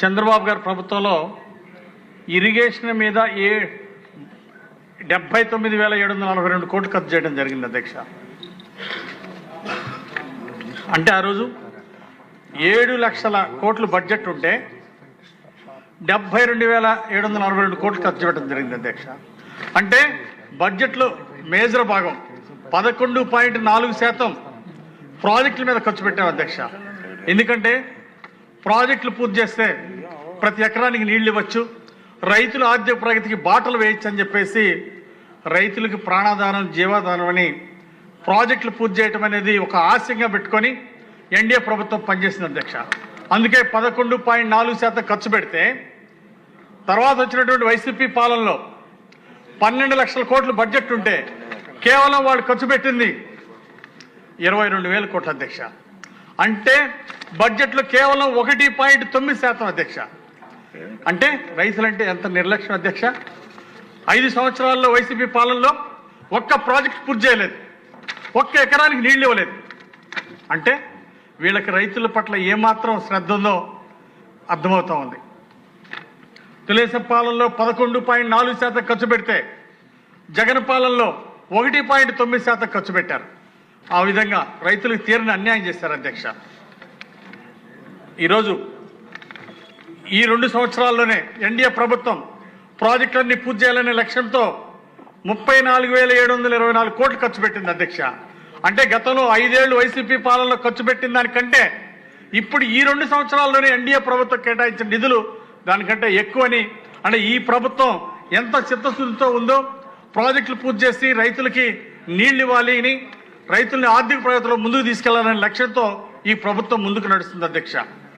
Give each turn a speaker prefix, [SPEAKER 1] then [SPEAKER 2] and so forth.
[SPEAKER 1] చంద్రబాబు గారి ప్రభుత్వంలో ఇరిగేషన్ మీద ఏ డెబ్బై తొమ్మిది వేల ఏడు వందల నలభై రెండు కోట్లు ఖర్చు చేయడం జరిగింది అధ్యక్ష. అంటే ఆ రోజు ఏడు లక్షల కోట్లు బడ్జెట్ ఉంటే డెబ్బై రెండు వేల ఏడు వందల నలభై రెండు కోట్లు ఖర్చు పెట్టడం జరిగింది అధ్యక్ష. అంటే బడ్జెట్లో మేజర్ భాగం పదకొండు పాయింట్ నాలుగు శాతం ప్రాజెక్టుల మీద ఖర్చు పెట్టాం అధ్యక్ష. ఎందుకంటే ప్రాజెక్టులు పూర్తి చేస్తే ప్రతి ఎకరానికి నీళ్ళు ఇవ్వచ్చు. రైతుల ఆర్థిక ప్రగతికి బాటలు వేయచ్చు అని చెప్పేసి రైతులకు ప్రాణాధానం జీవాధానం అని ప్రాజెక్టులు పూర్తి చేయటం అనేది ఒక ఆశయంగా పెట్టుకొని ఎన్డీఏ ప్రభుత్వం పనిచేసింది అధ్యక్ష. అందుకే పదకొండు పాయింట్ నాలుగు శాతం ఖర్చు పెడితే తర్వాత వచ్చినటువంటి వైసీపీ పాలనలో పన్నెండు లక్షల కోట్లు బడ్జెట్ ఉంటే కేవలం వాళ్ళు ఖర్చు పెట్టింది ఇరవై రెండు వేల కోట్ల అధ్యక్ష. అంటే బడ్జెట్లో కేవలం ఒకటి పాయింట్ తొమ్మిది శాతం అధ్యక్ష. అంటే రైతులంటే ఎంత నిర్లక్ష్యం అధ్యక్ష? ఐదు సంవత్సరాల్లో వైసీపీ పాలనలో ఒక్క ప్రాజెక్ట్ పూర్తి చేయలేదు. ఒక్క ఎకరానికి నీళ్ళు ఇవ్వలేదు. అంటే వీళ్ళకి రైతుల పట్ల ఏమాత్రం శ్రద్ధ ఉందో అర్థమవుతా ఉంది. తెలుగుదేశం పాలనలో పదకొండు పాయింట్ నాలుగు శాతం ఖర్చు పెడితే జగన్ పాలనలో ఒకటి పాయింట్ తొమ్మిది శాతం ఖర్చు పెట్టారు. ఆ విధంగా రైతులకు తీరని అన్యాయం చేశారు అధ్యక్ష. ఈరోజు ఈ రెండు సంవత్సరాల్లోనే ఎన్డీఏ ప్రభుత్వం ప్రాజెక్టులన్నీ పూర్తి చేయాలనే లక్ష్యంతో ముప్పై నాలుగు వేల ఏడు వందల ఇరవై నాలుగు కోట్లు ఖర్చు పెట్టింది అధ్యక్ష. అంటే గతంలో ఐదేళ్ళు వైసీపీ పాలనలో ఖర్చు పెట్టిన దానికంటే ఇప్పుడు ఈ రెండు సంవత్సరాల్లోనే ఎన్డీఏ ప్రభుత్వం కేటాయించిన నిధులు దానికంటే ఎక్కువని అంటే ఈ ప్రభుత్వం ఎంత చిత్తశుద్ధితో ఉందో ప్రాజెక్టులు పూర్తి చేసి రైతులకి నీళ్ళు ఇవ్వాలి అని రైతుల్ని ఆర్థిక ప్రగతిలో ముందుకు తీసుకెళ్ళాలనే లక్ష్యంతో ఈ ప్రభుత్వం ముందుకు నడుస్తుంది అధ్యక్ష.